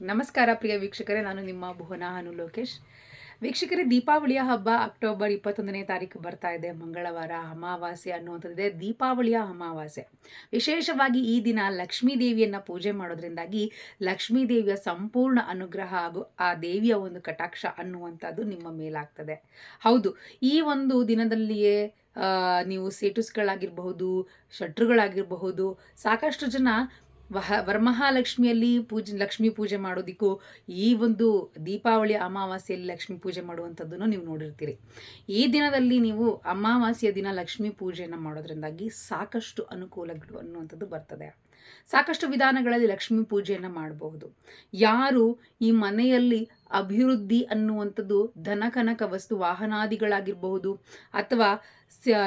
ನಮಸ್ಕಾರ ಪ್ರಿಯ ವೀಕ್ಷಕರೇ, ನಾನು ನಿಮ್ಮ ಭುವನ ಹನು ಲೋಕೇಶ್. ವೀಕ್ಷಕರೇ, ದೀಪಾವಳಿಯ ಹಬ್ಬ ಅಕ್ಟೋಬರ್ ಇಪ್ಪತ್ತೊಂದನೇ ತಾರೀಕು ಬರ್ತಾ ಇದೆ. ಮಂಗಳವಾರ ಅಮಾವಾಸ್ಯೆ ಅನ್ನುವಂಥದ್ದಿದೆ. ದೀಪಾವಳಿಯ ಅಮಾವಾಸ್ಯೆ. ವಿಶೇಷವಾಗಿ ಈ ದಿನ ಲಕ್ಷ್ಮೀ ದೇವಿಯನ್ನು ಪೂಜೆ ಮಾಡೋದ್ರಿಂದಾಗಿ ಲಕ್ಷ್ಮೀ ದೇವಿಯ ಸಂಪೂರ್ಣ ಅನುಗ್ರಹ ಹಾಗೂ ಆ ದೇವಿಯ ಒಂದು ಕಟಾಕ್ಷ ಅನ್ನುವಂಥದ್ದು ನಿಮ್ಮ ಮೇಲಾಗ್ತದೆ. ಹೌದು, ಈ ಒಂದು ದಿನದಲ್ಲಿಯೇ ನೀವು ಸೇಟುಸ್ಗಳಾಗಿರಬಹುದು ಶಟ್ರುಗಳಾಗಿರಬಹುದು ಸಾಕಷ್ಟು ಜನ ವಹ, ವರಮಹಾಲಕ್ಷ್ಮಿಯಲ್ಲಿ ಪೂಜೆ, ಲಕ್ಷ್ಮೀ ಪೂಜೆ ಮಾಡೋದಕ್ಕೂ ಈ ಒಂದು ದೀಪಾವಳಿ ಅಮಾವಾಸ್ಯೆಯಲ್ಲಿ ಲಕ್ಷ್ಮೀ ಪೂಜೆ ಮಾಡುವಂಥದ್ದನ್ನು ನೀವು ನೋಡಿರ್ತೀರಿ. ಈ ದಿನದಲ್ಲಿ ನೀವು ಅಮಾವಾಸ್ಯೆಯ ದಿನ ಲಕ್ಷ್ಮೀ ಪೂಜೆಯನ್ನು ಮಾಡೋದ್ರಿಂದಾಗಿ ಸಾಕಷ್ಟು ಅನುಕೂಲಗಳು ಅನ್ನುವಂಥದ್ದು ಬರ್ತದೆ. ಸಾಕಷ್ಟು ವಿಧಾನಗಳಲ್ಲಿ ಲಕ್ಷ್ಮೀ ಪೂಜೆಯನ್ನು ಮಾಡಬಹುದು. ಯಾರು ಈ ಮನೆಯಲ್ಲಿ ಅಭಿವೃದ್ಧಿ ಅನ್ನುವಂಥದ್ದು ಧನಕನಕ ವಸ್ತು ವಾಹನಾದಿಗಳಾಗಿರಬಹುದು ಅಥವಾ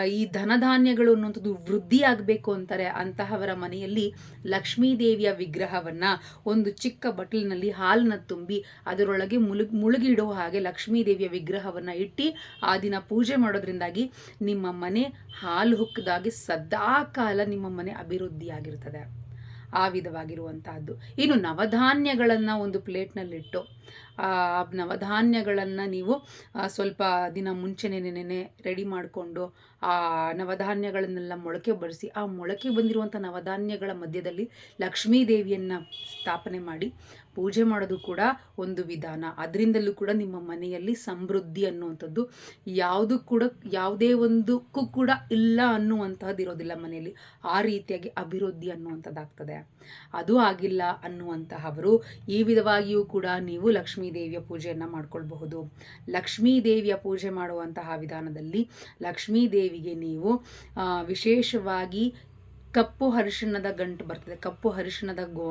ಈ ಧನಧಾನ್ಯಗಳು ಅನ್ನುವಂಥದ್ದು ವೃದ್ಧಿಯಾಗಬೇಕು ಅಂತಾರೆ ಅಂತಹವರ ಮನೆಯಲ್ಲಿ ಲಕ್ಷ್ಮೀ ದೇವಿಯ ವಿಗ್ರಹವನ್ನ ಒಂದು ಚಿಕ್ಕ ಬಟ್ಲಿನಲ್ಲಿ ಹಾಲನ್ನ ತುಂಬಿ ಅದರೊಳಗೆ ಮುಳುಗ್ ಮುಳುಗಿಡೋ ಹಾಗೆ ಲಕ್ಷ್ಮೀ ದೇವಿಯ ವಿಗ್ರಹವನ್ನ ಇಟ್ಟು ಆ ದಿನ ಪೂಜೆ ಮಾಡೋದ್ರಿಂದಾಗಿ ನಿಮ್ಮ ಮನೆ ಹಾಲು ಹುಕ್ಕದಾಗಿ ಸದಾ ಕಾಲ ನಿಮ್ಮ ಮನೆ ಅಭಿವೃದ್ಧಿಯಾಗಿರ್ತದೆ. ಆ ವಿಧವಾಗಿರುವಂತಹದ್ದು. ಇನ್ನು ನವಧಾನ್ಯಗಳನ್ನು ಒಂದು ಪ್ಲೇಟ್ನಲ್ಲಿಟ್ಟು, ಆ ನವಧಾನ್ಯಗಳನ್ನು ನೀವು ಸ್ವಲ್ಪ ದಿನ ಮುಂಚೆನೆ ನೆನೆ ರೆಡಿ ಮಾಡಿಕೊಂಡು ಆ ನವಧಾನ್ಯಗಳನ್ನೆಲ್ಲ ಮೊಳಕೆ ಬರೆಸಿ ಆ ಮೊಳಕೆ ಬಂದಿರುವಂಥ ನವಧಾನ್ಯಗಳ ಮಧ್ಯದಲ್ಲಿ ಲಕ್ಷ್ಮೀ ದೇವಿಯನ್ನು ಸ್ಥಾಪನೆ ಮಾಡಿ ಪೂಜೆ ಮಾಡೋದು ಕೂಡ ಒಂದು ವಿಧಾನ. ಅದರಿಂದಲೂ ಕೂಡ ನಿಮ್ಮ ಮನೆಯಲ್ಲಿ ಸಮೃದ್ಧಿ ಅನ್ನುವಂಥದ್ದು ಯಾವುದು ಕೂಡ, ಯಾವುದೇ ಒಂದಕ್ಕೂ ಕೂಡ ಇಲ್ಲ ಅನ್ನುವಂಥದ್ದು ಇರೋದಿಲ್ಲ ಮನೆಯಲ್ಲಿ. ಆ ರೀತಿಯಾಗಿ ಅಭಿವೃದ್ಧಿ ಅನ್ನುವಂಥದ್ದಾಗ್ತದೆ. ಅದು ಆಗಿಲ್ಲ ಅನ್ನುವಂತಹವರು ಈ ವಿಧವಾಗಿಯೂ ಕೂಡ ನೀವು ಲಕ್ಷ್ಮೀ ದೇವಿಯ ಪೂಜೆಯನ್ನು ಮಾಡ್ಕೊಳ್ಬಹುದು. ಲಕ್ಷ್ಮೀ ದೇವಿಯ ಪೂಜೆ ಮಾಡುವಂತಹ ವಿಧಾನದಲ್ಲಿ ಲಕ್ಷ್ಮೀ ದೇವಿಗೆ ನೀವು ವಿಶೇಷವಾಗಿ ಕಪ್ಪು ಅರಿಶಿಣದ ಗಂಟು ಬರ್ತದೆ. ಕಪ್ಪು ಅರಿಶಿಣದ ಗೋ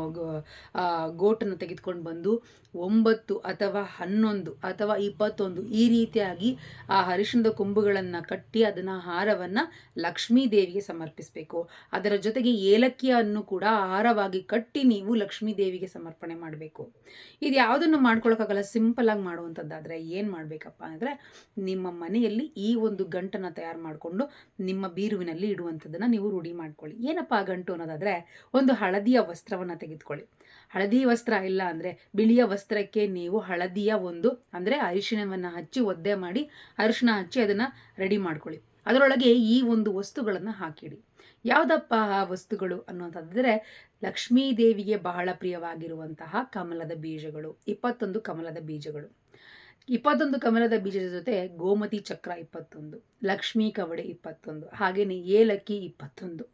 ಗೋಟನ್ನು ತೆಗೆದುಕೊಂಡು ಬಂದು ಒಂಬತ್ತು ಅಥವಾ ಹನ್ನೊಂದು ಅಥವಾ ಇಪ್ಪತ್ತೊಂದು ಈ ರೀತಿಯಾಗಿ ಆ ಅರಿಶಿಣದ ಕೊಂಬುಗಳನ್ನು ಕಟ್ಟಿ ಅದನ್ನು ಹಾರವನ್ನು ಲಕ್ಷ್ಮೀ ದೇವಿಗೆ ಸಮರ್ಪಿಸಬೇಕು. ಅದರ ಜೊತೆಗೆ ಏಲಕ್ಕಿಯನ್ನು ಕೂಡ ಆಹಾರವಾಗಿ ಕಟ್ಟಿ ನೀವು ಲಕ್ಷ್ಮೀ ದೇವಿಗೆ ಸಮರ್ಪಣೆ ಮಾಡಬೇಕು. ಇದು ಯಾವುದನ್ನು ಮಾಡ್ಕೊಳಕ್ಕಾಗಲ್ಲ, ಸಿಂಪಲ್ ಆಗಿ ಮಾಡುವಂಥದ್ದಾದರೆ ಏನು ಮಾಡಬೇಕಪ್ಪ ಅಂದರೆ ನಿಮ್ಮ ಮನೆಯಲ್ಲಿ ಈ ಒಂದು ಗಂಟನ್ನು ತಯಾರು ಮಾಡಿಕೊಂಡು ನಿಮ್ಮ ಬೀರುವಿನಲ್ಲಿ ಇಡುವಂಥದ್ದನ್ನು ನೀವು ರೂಢಿ ಮಾಡ್ಕೊಳ್ಳಿ. ಏನಪ್ಪ ಗಂಟು ಅನ್ನೋದಾದರೆ ಒಂದು ಹಳದಿಯ ವಸ್ತ್ರವನ್ನು ತೆಗೆದುಕೊಳ್ಳಿ. ಹಳದಿ ವಸ್ತ್ರ ಇಲ್ಲ ಅಂದರೆ ಬಿಳಿಯ ವಸ್ತ್ರಕ್ಕೆ ನೀವು ಹಳದಿಯ ಒಂದು ಅಂದರೆ ಅರಿಶಿಣವನ್ನು ಹಚ್ಚಿ ಒದ್ದೆ ಮಾಡಿ ಅರಿಶಿಣ ಹಚ್ಚಿ ಅದನ್ನು ರೆಡಿ ಮಾಡ್ಕೊಳ್ಳಿ. ಅದರೊಳಗೆ ಈ ಒಂದು ವಸ್ತುಗಳನ್ನು ಹಾಕಿಡಿ. ಯಾವುದಪ್ಪ ಆ ವಸ್ತುಗಳು ಅನ್ನುವಂಥದ್ದರೆ ಲಕ್ಷ್ಮೀ ದೇವಿಗೆ ಬಹಳ ಪ್ರಿಯವಾಗಿರುವಂತಹ ಕಮಲದ ಬೀಜಗಳು, ಇಪ್ಪತ್ತೊಂದು ಕಮಲದ ಬೀಜಗಳು. ಇಪ್ಪತ್ತೊಂದು ಕಮಲದ ಬೀಜದ ಜೊತೆ ಗೋಮತಿ ಚಕ್ರ ಇಪ್ಪತ್ತೊಂದು, ಲಕ್ಷ್ಮೀ ಕವಡೆ ಇಪ್ಪತ್ತೊಂದು ಹಾಗೆಯೇ ಏಲಕ್ಕಿ ಇಪ್ಪತ್ತೊಂದು.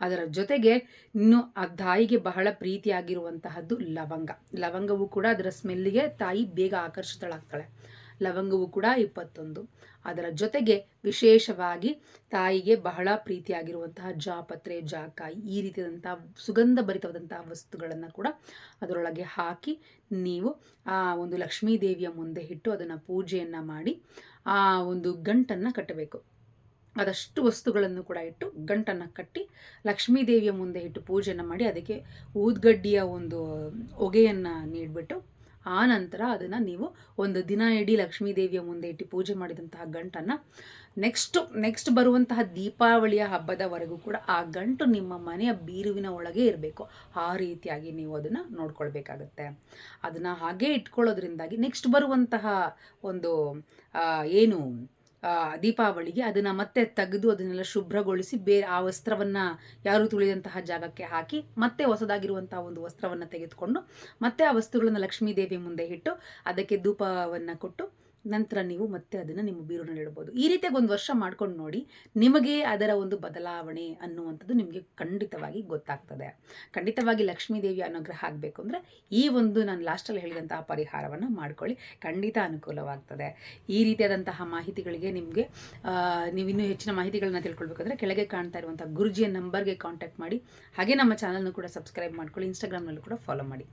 ಅದರ ಜೊತೆಗೆ ಇನ್ನು ಆ ತಾಯಿಗೆ ಬಹಳ ಪ್ರೀತಿಯಾಗಿರುವಂತಹದ್ದು ಲವಂಗ. ಲವಂಗವು ಕೂಡ ಅದರ ಸ್ಮೆಲ್ಲಿಗೆ ತಾಯಿ ಬೇಗ ಆಕರ್ಷಿತಳಾಗ್ತಾಳೆ. ಲವಂಗವು ಕೂಡ ಇಪ್ಪತ್ತೊಂದು. ಅದರ ಜೊತೆಗೆ ವಿಶೇಷವಾಗಿ ತಾಯಿಗೆ ಬಹಳ ಪ್ರೀತಿಯಾಗಿರುವಂತಹ ಜಾಪತ್ರೆ, ಜಾಕಾಯಿ ಈ ರೀತಿಯಾದಂತಹ ಸುಗಂಧ ಭರಿತವಾದಂತಹ ವಸ್ತುಗಳನ್ನು ಕೂಡ ಅದರೊಳಗೆ ಹಾಕಿ ನೀವು ಆ ಒಂದು ಲಕ್ಷ್ಮೀ ದೇವಿಯ ಮುಂದೆ ಇಟ್ಟು ಅದನ್ನು ಪೂಜೆಯನ್ನು ಮಾಡಿ ಆ ಒಂದು ಗಂಟನ್ನು ಕಟ್ಟಬೇಕು. ಅದಷ್ಟು ವಸ್ತುಗಳನ್ನು ಕೂಡ ಇಟ್ಟು ಗಂಟನ್ನು ಕಟ್ಟಿ ಲಕ್ಷ್ಮೀ ದೇವಿಯ ಮುಂದೆ ಇಟ್ಟು ಪೂಜೆಯನ್ನು ಮಾಡಿ ಅದಕ್ಕೆ ಊದ್ಗಡ್ಡಿಯ ಒಂದು ಹೊಗೆಯನ್ನು ನೀಡಿಬಿಟ್ಟು ಆ ನಂತರ ಅದನ್ನು ನೀವು ಒಂದು ದಿನ ಇಡೀ ಲಕ್ಷ್ಮೀ ದೇವಿಯ ಮುಂದೆ ಇಟ್ಟು ಪೂಜೆ ಮಾಡಿದಂತಹ ಗಂಟನ್ನು ನೆಕ್ಸ್ಟ್ ನೆಕ್ಸ್ಟ್ ಬರುವಂತಹ ದೀಪಾವಳಿಯ ಹಬ್ಬದವರೆಗೂ ಕೂಡ ಆ ಗಂಟು ನಿಮ್ಮ ಮನೆಯ ಬೀರುವಿನ ಒಳಗೆ ಇರಬೇಕು. ಆ ರೀತಿಯಾಗಿ ನೀವು ಅದನ್ನು ನೋಡ್ಕೊಳ್ಬೇಕಾಗತ್ತೆ. ಅದನ್ನು ಹಾಗೇ ಇಟ್ಕೊಳ್ಳೋದ್ರಿಂದಾಗಿ ನೆಕ್ಸ್ಟ್ ಬರುವಂತಹ ಒಂದು ಏನು ದೀಪಾವಳಿಗೆ ಅದನ್ನು ಮತ್ತೆ ತೆಗೆದು ಅದನ್ನೆಲ್ಲ ಶುಭ್ರಗೊಳಿಸಿ ಬೇರೆ ಆ ವಸ್ತ್ರವನ್ನು ಯಾರು ತುಳಿದಂತಹ ಜಾಗಕ್ಕೆ ಹಾಕಿ ಮತ್ತೆ ಹೊಸದಾಗಿರುವಂತಹ ಒಂದು ವಸ್ತ್ರವನ್ನು ತೆಗೆದುಕೊಂಡು ಮತ್ತೆ ಆ ವಸ್ತುಗಳನ್ನು ಲಕ್ಷ್ಮೀ ದೇವಿ ಮುಂದೆ ಇಟ್ಟು ಅದಕ್ಕೆ ಧೂಪವನ್ನು ಕೊಟ್ಟು ನಂತರ ನೀವು ಮತ್ತೆ ಅದನ್ನು ನಿಮ್ಮ ಬೀರುನಲ್ಲಿ ಇಡ್ಬೋದು. ಈ ರೀತಿಯಾಗಿ ಒಂದು ವರ್ಷ ಮಾಡ್ಕೊಂಡು ನೋಡಿ ನಿಮಗೆ ಅದರ ಒಂದು ಬದಲಾವಣೆ ಅನ್ನುವಂಥದ್ದು ನಿಮಗೆ ಖಂಡಿತವಾಗಿ ಗೊತ್ತಾಗ್ತದೆ. ಖಂಡಿತವಾಗಿ ಲಕ್ಷ್ಮೀ ದೇವಿಯ ಅನುಗ್ರಹ ಆಗಬೇಕು ಅಂದರೆ ಈ ಒಂದು ನಾನು ಲಾಸ್ಟಲ್ಲಿ ಹೇಳಿದಂತಹ ಪರಿಹಾರವನ್ನು ಮಾಡ್ಕೊಳ್ಳಿ. ಖಂಡಿತ ಅನುಕೂಲವಾಗ್ತದೆ. ಈ ರೀತಿಯಾದಂತಹ ಮಾಹಿತಿಗಳಿಗೆ ನಿಮಗೆ ನೀವು ಇನ್ನೂ ಹೆಚ್ಚಿನ ಮಾಹಿತಿಗಳನ್ನ ತಿಳ್ಕೊಳ್ಬೇಕಂದ್ರೆ ಕೆಳಗೆ ಕಾಣ್ತಾ ಇರುವಂಥ ಗುರುಜಿಯ ನಂಬರ್ಗೆ ಕಾಂಟ್ಯಾಕ್ಟ್ ಮಾಡಿ. ಹಾಗೆ ನಮ್ಮ ಚಾನಲ್ನ ಕೂಡ ಸಬ್ಸ್ಕ್ರೈಬ್ ಮಾಡ್ಕೊಳ್ಳಿ ಇನ್ಸ್ಟಾಗ್ರಾಮ್ನಲ್ಲೂ ಕೂಡ ಫಾಲೋ ಮಾಡಿ.